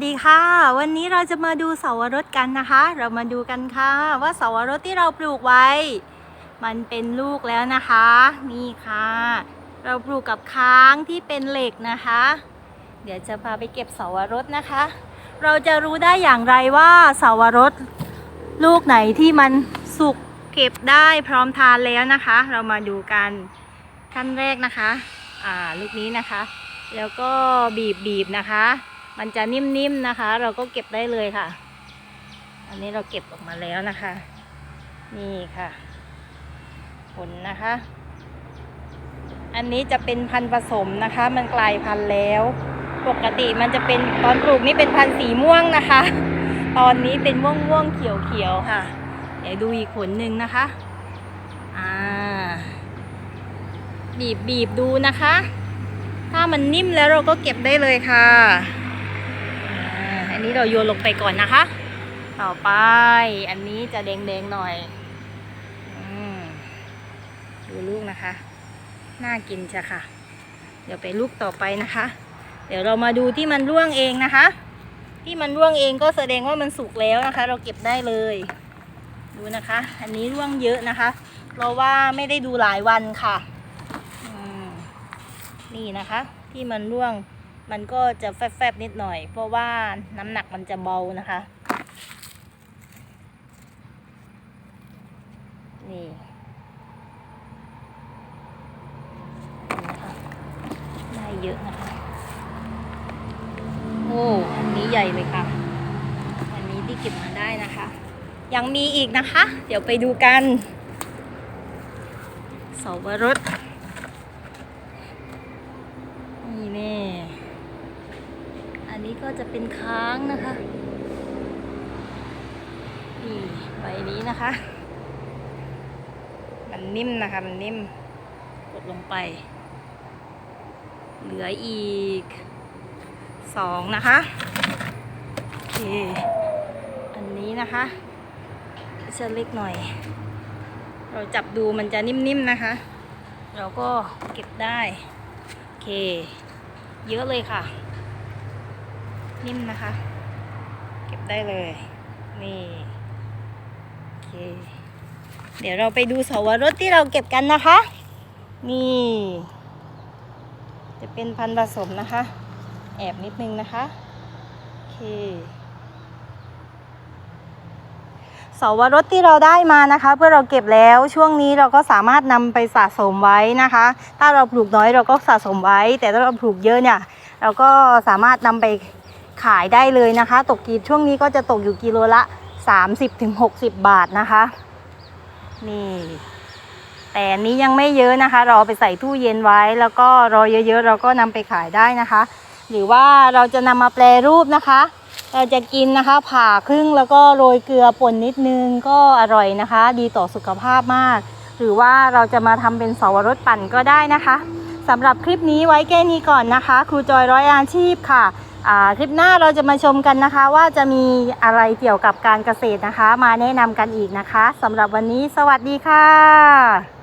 ดีค่ะ วันนี้เราจะมาดูเสาวรสกันนะคะ เรามาดูกันค่ะ ว่าเสาวรสที่เราปลูกไว้ มันเป็นลูกแล้วนะคะ นี่ค่ะ เราปลูกกับค้างที่เป็นเหล็กนะคะ เดี๋ยวจะพาไปเก็บเสาวรสนะคะ เราจะรู้ได้อย่างไรว่าเสาวรสลูกไหนที่มันสุกเก็บได้พร้อมทานแล้วนะคะ เรามาดูกันขั้นแรกนะคะ อ่าลูกนี้นะคะ แล้วก็บีบบีบนะคะ มันจะนิ่มๆนะคะ เราก็เก็บได้เลยค่ะ อันนี้เราเก็บออกมาแล้วนะคะ นี่ค่ะ ผลนะคะ อันนี้จะเป็นพันธุ์ผสมนะคะ มันกลายพันธุ์แล้ว ปกติมันจะเป็นตอนปลูกนี่เป็นพันธุ์สีม่วงนะคะ ตอนนี้เป็นม่วงม่วงเขียวเขียวๆค่ะ เดี๋ยวดูอีกผลหนึ่งนะคะ อ่า บีบบีบดูนะคะถ้ามันนิ่มแล้วเราก็เก็บได้เลยค่ะ นนี้เราโยนลงไปก่อนนะคะ ต่อไปอันนี้จะแดงๆหน่อยอดูลูกนะคะ น่ากินจ้ะค่ะ เดี๋ยวไปลูกต่อไปนะคะ เดี๋ยวเรามาดูที่มันร่วงเองนะคะ ที่มันร่วงเองก็แสดงว่ามันสุกแล้วนะคะ เราเก็บได้เลย ดูนะคะ อันนี้ร่วงเยอะนะคะ เพราะว่าไม่ได้ดูหลายวันค่ะนี่นะคะ ที่มันร่วง มันก็จะแฟบๆนิดหน่อย เพราะว่าน้ำหนักมันจะเบานะคะ นี่นะะได้เยอะนะคะ โอ้ อันนี้ใหญ่เลยค่ะ อันนี้ที่เก็บมาได้นะคะ ยังมีอีกนะคะ เดี๋ยวไปดูกันเสาวรส นี่แน่ อั นี้ก็จะเป็นค้างนะคะนี่ใบนี้นะคะ มันนิ่มนะคะ มันนิ่ม กดลงไป เหลืออีกสองนะคะโอเคอันนี้นะคะจะเล็กหน่อย เราจับดูมันจะนิ่มๆนะคะ เราก็เก็บได้ โอเค เยอะเลยค่ะ นิ่มนะคะ เก็บได้เลย นี่โอเคเดี๋ยวเราไปดูสาวรสที่เราเก็บกันนะคะ นี่ จะเป็นพันธุ์ผสมนะคะ แอบนิดนึงนะคะโอเคสาวรสที่เราได้มานะคะ เพื่อเราเก็บแล้วช่วงนี้เราก็สามารถนำไปสะสมไว้นะคะ ถ้าเราปลูกน้อยเราก็สะสมไว้ แต่ถ้าเราปลูกเยอะเนี่ย เราก็สามารถนำไป ขายได้เลยนะคะ ตกกีช่วงนี้ก็จะตกอยู่กิโลละ 30-60 บาทนะคะ นี่ แต่อันนี้ยังไม่เยอะนะคะ เราเอไปใส่ตู้เย็นไว้ แล้วก็รอเยอะๆ เราก็นำไปขายได้นะคะ หรือว่าเราจะนำมาแปรรูปนะคะ เราจะกินนะคะผ่าครึ่งแล้วก็โรยเกลือป่นนิดนึงก็อร่อยนะคะ ดีต่อสุขภาพมาก หรือว่าเราจะมาทำเป็นสาวรสปั่นก็ได้นะคะสำหรับคลิปนี้ไว้แค่นี้ก่อนนะคะ ครูจอยร้อยอาชีพค่ะ คลิปหน้าเราจะมาชมกันนะคะว่าจะมีอะไรเกี่ยวกับการเกษตรนะคะ มาแนะนำกันอีกนะคะสำหรับวันนี้สวัสดีค่ะ